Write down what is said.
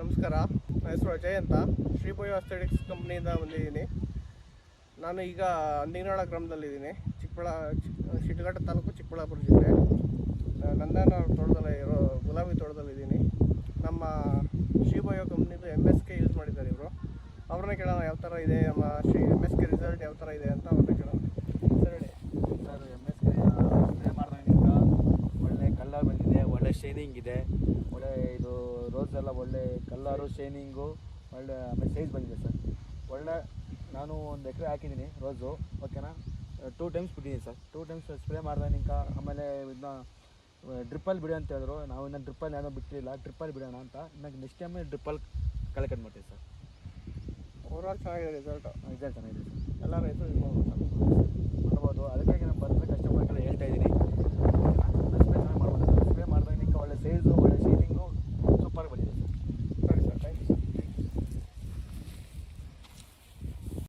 ನಮಸ್ಕಾರ ನನ್ನ ಹೆಸರು ಅಜಯ್ ಅಂತ. ಶ್ರೀಭೋಯ್ ಅಸ್ಥೆಟಿಕ್ಸ್ ಕಂಪ್ನಿಯಿಂದ ಬಂದಿದ್ದೀನಿ. ನಾನು ಈಗ ಅಂದಿನಾಳ ಗ್ರಾಮದಲ್ಲಿದ್ದೀನಿ. ಚಿಕ್ಕಬಳ್ಳಾ, ಚಿಕ್ಕ ಶಿಡ್ಲಘಟ್ಟ ತಾಲೂಕು ಚಿಕ್ಕಬಳ್ಳಾಪುರ ಜಿಲ್ಲೆ. ನಂದನ ತೋಟದಲ್ಲಿ ಇರೋ ಗುಲಾಬಿ ತೋಟದಲ್ಲಿದ್ದೀನಿ. ನಮ್ಮ ಶ್ರೀಭೋಯೋ ಕಂಪ್ನಿದು ಎಂ ಎಸ್ ಕೆ ಯೂಸ್ ಮಾಡಿದ್ದಾರೆ ಇವರು. ಅವ್ರನ್ನ ಕೇಳೋಣ ಯಾವ ಥರ ಇದೆ, ನಮ್ಮ Shri M S K result ಯಾವ ಥರ ಇದೆ ಅಂತ ಅವ್ರನ್ನ ಕೇಳೋಣ ಸರ್ ಹೇಳಿ sir M S K spray ಮಾಡಿದಾಗ ಒಳ್ಳೆ ಕಲರ್ ಬಂದಿದೆ ಒಳ್ಳೆ ಶೈನಿಂಗ್ ಇದೆ ಒಳ್ಳೆ ಇದು ರೋಸ್ ಎಲ್ಲ ಒಳ್ಳೆ ಕಲ್ಲರು ಶೈನಿಂಗು ಒಳ್ಳೆ ಆಮೇಲೆ ಸೈಜ್ ಬಂದಿದೆ ಸರ್. ಒಳ್ಳೆ ನಾನು ಒಂದು ಎಕರೆ ಹಾಕಿದ್ದೀನಿ ರೋಸು ಓಕೆನಾ ಟೂ ಟೈಮ್ಸ್ ಬಿಟ್ಟಿದ್ದೀನಿ ಸರ್. ಟೂ ಟೈಮ್ಸ್ ಸ್ಪ್ರೇ ಮಾಡಿದಾಗ ಆಮೇಲೆ ಇದನ್ನ ಡ್ರಿಪ್ಪಲ್ಲಿ ಬಿಡಿ ಅಂತ ಹೇಳಿದ್ರು. ನಾವು ಇನ್ನೂ ಡ್ರಿಪ್ಪಲ್ಲಿ ಏನೋ ಬಿಟ್ಟಿಲ್ಲ. ಡ್ರಿಪ್ಪಲ್ಲಿ ಬಿಡೋಣ ಅಂತ. ಇನ್ನು ನೆಕ್ಸ್ಟ್ ಟೈಮ್ ಡ್ರಿಪ್ಪಲ್ಲಿ ಕಲೆಕ್ಟ್ ಕಟ್ ಮಾಡ್ತೀವಿ ಸರ್. ಆಲ್ ಚೆನ್ನಾಗಿದೆ ರಿಸಲ್ಟು ರಿಸಲ್ಟ್ ಚೆನ್ನಾಗಿದೆ ಸರ್. ಎಲ್ಲ ರೈತರು